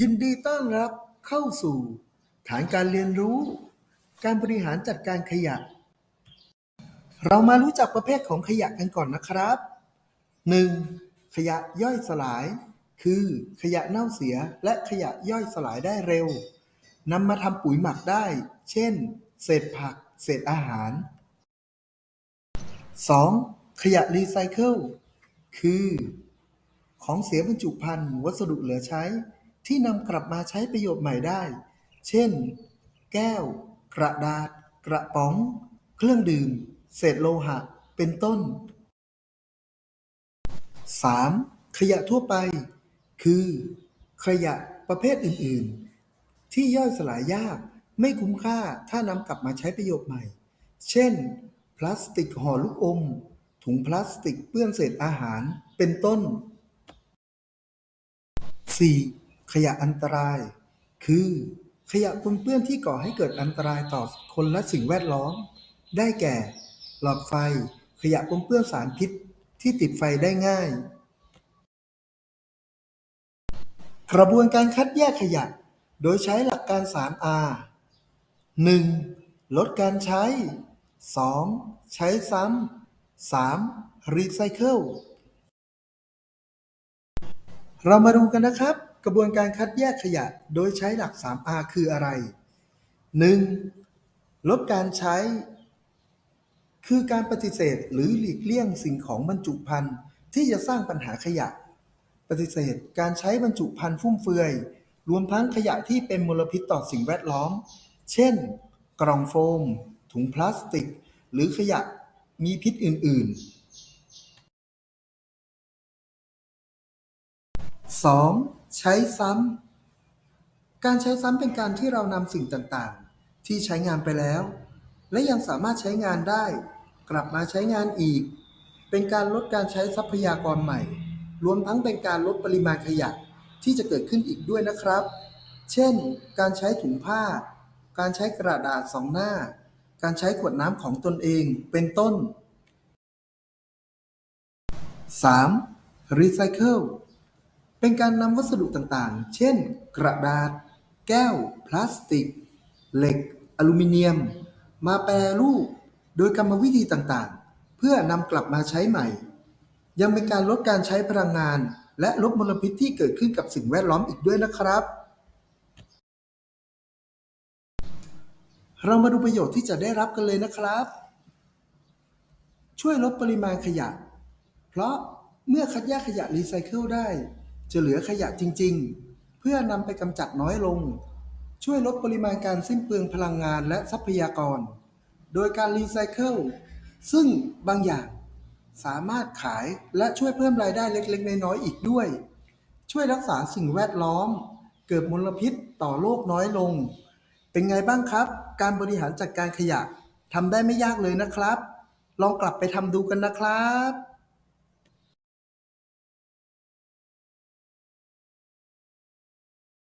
ยินดีต้อนรับเข้าสู่ ฐานการเรียนรู้ การบริหารจัดการขยะ เรามารู้จักประเภทของขยะกันก่อนนะครับ 1. ขยะย่อยสลาย คือ ขยะเน่าเสียและขยะย่อยสลายได้เร็วนำมาทำปุ๋ยหมักได้ เช่น เศษผัก เศษอาหาร 2. ขยะรีไซเคิล คือ ของเสียบรรจุภัณฑ์วัสดุเหลือใช้ ที่นำกลับมาใช้ประโยชน์ใหม่ได้ เช่น แก้ว กระดาษ กระป๋อง เครื่องดื่ม เศษโลหะ เป็นต้น 3. ขยะทั่วไป คือ ขยะประเภทอื่น ๆ ที่ย่อยสลายยากไม่คุ้มค่าถ้านำกลับมาใช้ประโยชน์ใหม่ เช่น พลาสติกห่อลูกอม ถุงพลาสติกเปื้อนเศษอาหาร เป็นต้น 4. ขยะอันตราย คือขยะปนเปื้อนที่ก่อให้เกิดอันตรายต่อคนและสิ่งแวดล้อม ได้แก่ หลอดไฟ ขยะปนเปื้อนสารพิษที่ติดไฟได้ง่าย กระบวนการคัดแยกขยะ โดยใช้หลักการ 3R 1. ลดการใช้ 2. ใช้ซ้ำ 3. รีไซเคิลเรามาดูกันนะครับ กระบวนการคัดแยกขยะโดยใช้หลัก 3R คืออะไร 1. ลดการใช้ คือการปฏิเสธหรือหลีกเลี่ยงสิ่งของบรรจุภัณฑ์ที่จะสร้างปัญหาขยะ ปฏิเสธการใช้บรรจุภัณฑ์ฟุ่มเฟือย รวมทั้งขยะที่เป็นมลพิษต่อสิ่งแวดล้อม เช่น กล่องโฟม ถุงพลาสติก หรือขยะมีพิษอื่น ๆ 2. ใช้ซ้ำ การใช้ซ้ำเป็นการที่เรานำสิ่งต่างๆ ที่ใช้งานไปแล้ว และยังสามารถใช้งานได้ กลับมาใช้งานอีก เป็นการลดการใช้ทรัพยากรใหม่ รวมทั้งเป็นการลดปริมาณขยะที่จะเกิดขึ้นอีกด้วยนะครับ เช่น การใช้ถุงผ้า การใช้กระดาษสองหน้า การใช้ขวดน้ำของตนเอง เป็นต้น 3. รีไซเคิล เป็นการนำวัสดุต่างๆ เช่น กระดาษ แก้ว พลาสติก เหล็ก อลูมิเนียม มาแปรรูป โดยกรรมวิธีต่างๆ เพื่อนำกลับมาใช้ใหม่ ยังเป็นการลดการใช้พลังงาน และลดมลพิษที่เกิดขึ้นกับสิ่งแวดล้อมอีกด้วยนะครับ เรามาดูประโยชน์ที่จะได้รับกันเลยนะครับ ช่วยลดปริมาณขยะ เพราะเมื่อคัดแยกขยะรีไซเคิลได้ จะเหลือขยะจริง ๆ เพื่อนำไปกำจัดน้อยลง ช่วยลดปริมาณการสิ้นเปลืองพลังงานและทรัพยากร โดยการรีไซเคิลซึ่งบางอย่างสามารถขายและช่วยเพิ่มรายได้เล็ก ๆ น้อยๆอีกด้วย ช่วยรักษาสิ่งแวดล้อม เกิดมลพิษต่อโลกน้อยลง เป็นไงบ้างครับ การบริหารจัดการขยะทำได้ไม่ยากเลยนะครับ ลองกลับไปทำดูกันนะครับ